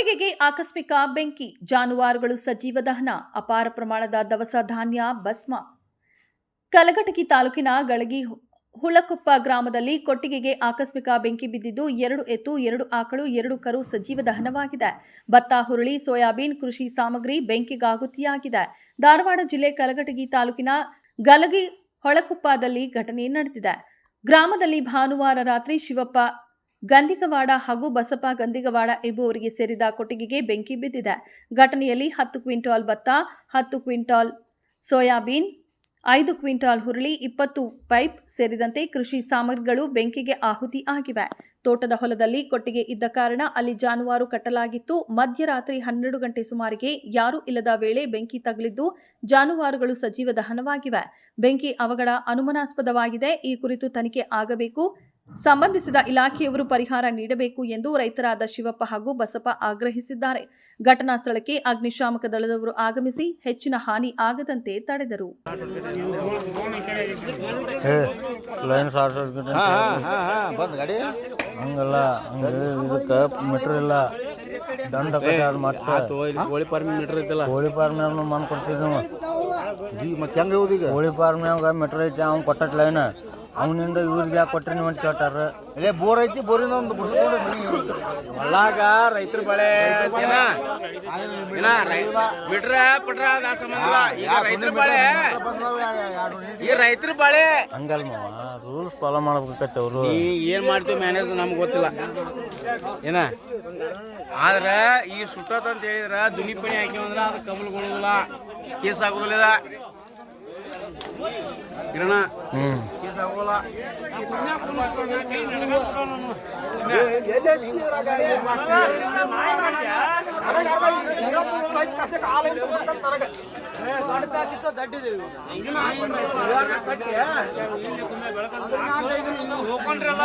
ಕೊಟ್ಟಿಗೆಗೆ ಆಕಸ್ಮಿಕ ಬೆಂಕಿ. ಜಾನುವಾರುಗಳು ಸಜೀವ ದಹನ, ಅಪಾರ ಪ್ರಮಾಣದ ದವಸ ಧಾನ್ಯ, ಭಸ್ಮ. ಕಲಘಟಕಿ ತಾಲೂಕಿನ ಗಳಗಿ ಹುಳಕೊಪ್ಪ ಗ್ರಾಮದಲ್ಲಿ ಕೊಟ್ಟಿಗೆಗೆ ಆಕಸ್ಮಿಕ ಬೆಂಕಿ ಬಿದ್ದಿದ್ದು ಎರಡು ಎತ್ತು, ಎರಡು ಆಕಳು, ಎರಡು ಕರು ಸಜೀವ ದಹನವಾಗಿದೆ. ಭತ್ತ, ಹುರುಳಿ, ಸೋಯಾಬೀನ್, ಕೃಷಿ ಸಾಮಗ್ರಿ ಬೆಂಕಿಗಾಹುತಿಯಾಗಿದೆ. ಧಾರವಾಡ ಜಿಲ್ಲೆ ಕಲಘಟಗಿ ತಾಲೂಕಿನ ಗಲಗಿ ಹೊಳಕೊಪ್ಪದಲ್ಲಿ ಘಟನೆ ನಡೆದಿದೆ. ಗ್ರಾಮದಲ್ಲಿ ಭಾನುವಾರ ರಾತ್ರಿ ಶಿವಪ್ಪ ಗಂದಿಗವಾಡ ಹಾಗೂ ಬಸಪ್ಪ ಗಂಧಿಗವಾಡ ಎಂಬುವರಿಗೆ ಸೇರಿದ ಕೊಟ್ಟಿಗೆಗೆ ಬೆಂಕಿ ಬಿದ್ದಿದೆ. ಘಟನೆಯಲ್ಲಿ ಹತ್ತು ಕ್ವಿಂಟಾಲ್ ಭತ್ತ, ಹತ್ತು ಕ್ವಿಂಟಾಲ್ ಸೋಯಾಬೀನ್, ಐದು ಕ್ವಿಂಟಾಲ್ ಹುರುಳಿ, ಇಪ್ಪತ್ತು ಪೈಪ್ ಸೇರಿದಂತೆ ಕೃಷಿ ಸಾಮಗ್ರಿಗಳು ಬೆಂಕಿಗೆ ಆಹುತಿ ಆಗಿವೆ. ತೋಟದ ಹೊಲದಲ್ಲಿ ಕೊಟ್ಟಿಗೆ ಇದ್ದ ಕಾರಣ ಅಲ್ಲಿ ಜಾನುವಾರು ಕಟ್ಟಲಾಗಿತ್ತು. ಮಧ್ಯರಾತ್ರಿ ಹನ್ನೆರಡು ಗಂಟೆ ಸುಮಾರಿಗೆ ಯಾರೂ ಇಲ್ಲದ ವೇಳೆ ಬೆಂಕಿ ತಗುಲಿದ್ದು ಜಾನುವಾರುಗಳು ಸಜೀವ ದಹನವಾಗಿವೆ. ಬೆಂಕಿ ಅವಘಡ ಅನುಮಾನಾಸ್ಪದವಾಗಿದೆ. ಈ ಕುರಿತು ತನಿಖೆ ಆಗಬೇಕು. ಸಂಬಂಧಿಸಿದ ಇಲಾಖೆಯವರು ಪರಿಹಾರ ನೀಡಬೇಕು ಎಂದು ರೈತರಾದ ಶಿವಪ್ಪ ಹಾಗೂ ಬಸಪ್ಪ ಆಗ್ರಹಿಸಿದ್ದಾರೆ. ಘಟನಾ ಸ್ಥಳಕ್ಕೆ ಅಗ್ನಿಶಾಮಕ ದಳದವರು ಆಗಮಿಸಿ ಹೆಚ್ಚಿನ ಹಾನಿ ಆಗದಂತೆ ತಡೆದರು. ಲೈನ್ ಶಾರ್ಟ್ ಸರ್ಕ್ಯೂಟ್ ಹಂಗಲ್ಲ ಇದಕ್ಕೆ ಮೀಟ್ರ್ ಇಲ್ಲ. ದಂಡ ಕೋಳಿ ಮೀಟರ್ ಐತಲ್ಲ. ಕೋಳಿ ಮನ್ ಕೋಳಿ ಮೀಟ್ರ್ ಐತಿ ಅವ್ನು ಕೊಟ್ಟ ಲೈನ್ ಅವನಿಂದ ಇವ್ರಿಗೆ ಯಾಕೆ ಕೊಟ್ರಿ ನೀವು ಅಂತ ಕೇಳ್ತಾರ. ಅದೇ ಬೋರ್ ಐತಿ ಬೋರಿಂದ ಒಂದು ಹೊಲಾಗ ರೈತರ ಬಳೆ ಏನ ಬಿಟ್ರೆ ಮೀಟ್ರ ಪಟ್ರ ಅದ ಸಂಬಂಧ ಈಗ ರೈತರ ಬಳೆ ಈ ರೈತರ ಬಳೆ ಹಂಗಲ್ ಮಾವ ರೂಲ್ಸ್ ಫಾಲೋ ಮಾಡ್ಬೇಕತ್ತೆ ಅವರು. ನೀ ಏನ್ ಮಾಡ್ತೀವಿ ಮ್ಯಾನೇಜ್ ನಮ್ಗೆ ಗೊತ್ತಿಲ್ಲ. ಏನ? ಆದ್ರೆ ಈ ಸುಟ್ಟತ್ ಅಂತ ಹೇಳಿದ್ರ ದುನಿಪಣಿ ಹಾಕಿ ಅಂದ್ರ ಅದು ಕಮಲ್ ಕೊಡೋದಿಲ್ಲ ಕೇಸ್ ಆಗೋದಿಲ್ಲ. ಹೋಗ್ಕೊಂಡ್ರಲ್ಲ